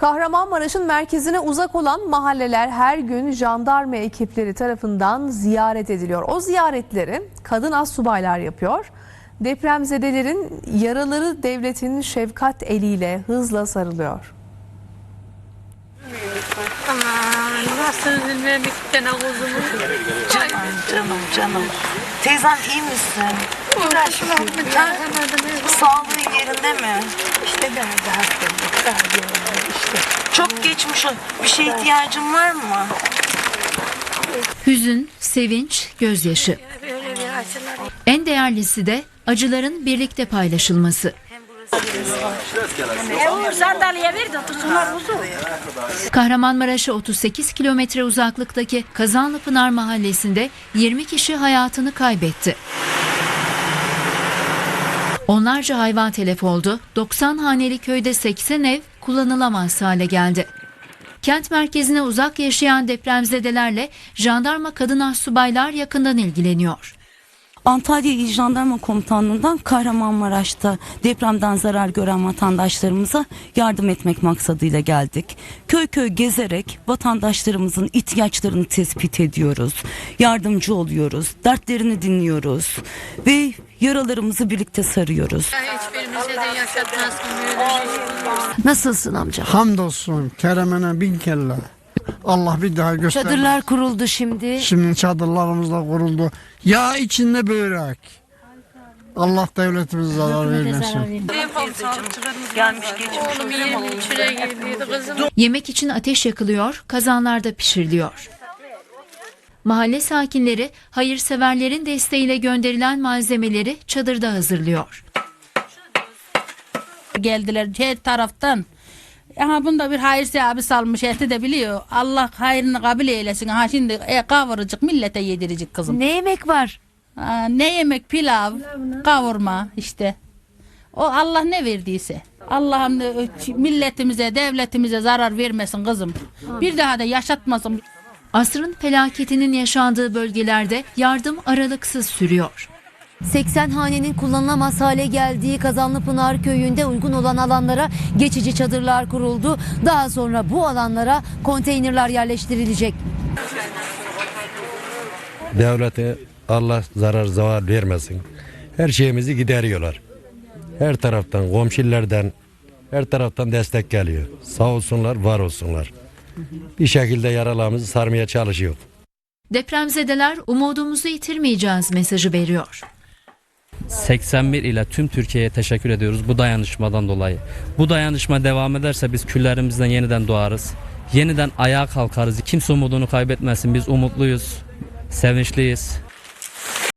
Kahramanmaraş'ın merkezine uzak olan mahalleler her gün jandarma ekipleri tarafından ziyaret ediliyor. O ziyaretleri kadın assubaylar yapıyor. Depremzedelerin yaraları devletin şefkat eliyle hızla sarılıyor. Aman nasıl üzülmedik gene kuzumu. Canım canım canım. Teyzem iyi misin? Uğraşma çağıramadım. Sağlığı yerinde mi? İşte ben de işte. Çok geçmiş ol. Bir şeye ihtiyacın var mı? Hüzün, sevinç, gözyaşı. En değerlisi de acıların birlikte paylaşılması. Kahramanmaraş'a 38 kilometre uzaklıktaki Kazanlıpınar mahallesinde 20 kişi hayatını kaybetti. Onlarca hayvan telef oldu. 90 haneli köyde 80 ev kullanılamaz hale geldi. Kent merkezine uzak yaşayan depremzedelerle jandarma kadın astsubaylar yakından ilgileniyor. Antalya İl Jandarma Komutanlığı'ndan Kahramanmaraş'ta depremden zarar gören vatandaşlarımıza yardım etmek maksadıyla geldik. Köy köy gezerek vatandaşlarımızın ihtiyaçlarını tespit ediyoruz. Yardımcı oluyoruz, dertlerini dinliyoruz ve yaralarımızı birlikte sarıyoruz. Hiçbirimize de. Nasılsın amca? Hamdolsun Kerem'ine bin kelle. Allah bir daha göster. Çadırlar kuruldu şimdi. Şimdi çadırlarımız da kuruldu. Yağ içinde börek. Allah devletimize zarar vermesin. Yemek için ateş yakılıyor, kazanlarda pişiriliyor. Mahalle sakinleri hayırseverlerin desteğiyle gönderilen malzemeleri çadırda hazırlıyor. geldiler her taraftan. Ama bunda bir hayır sevabı salmış eti de biliyor. Allah hayrını kabul eylesin. Ha şimdi e, kavuracak millete yedirecek kızım. Ne yemek var? Ha, ne yemek pilav, kavurma işte. O Allah ne verdiyse. Allah'ım milletimize, devletimize zarar vermesin kızım. Bir daha da yaşatmasın. Asrın felaketinin yaşandığı bölgelerde yardım aralıksız sürüyor. 80 hanenin kullanılamaz hale geldiği Kazanlıpınar köyünde uygun olan alanlara geçici çadırlar kuruldu. Daha sonra bu alanlara konteynerler yerleştirilecek. Devlete Allah zarar zavar vermesin. Her şeyimizi gideriyorlar. Her taraftan, komşilerden, her taraftan destek geliyor. Sağ olsunlar, var olsunlar. Bir şekilde yaralarımızı sarmaya çalışıyor. Depremzedeler umudumuzu yitirmeyeceğiz mesajı veriyor. 81 ile tüm Türkiye'ye teşekkür ediyoruz bu dayanışmadan dolayı. Bu dayanışma devam ederse biz küllerimizden yeniden doğarız. Yeniden ayağa kalkarız. Kimse umudunu kaybetmesin. Biz umutluyuz. Sevinçliyiz.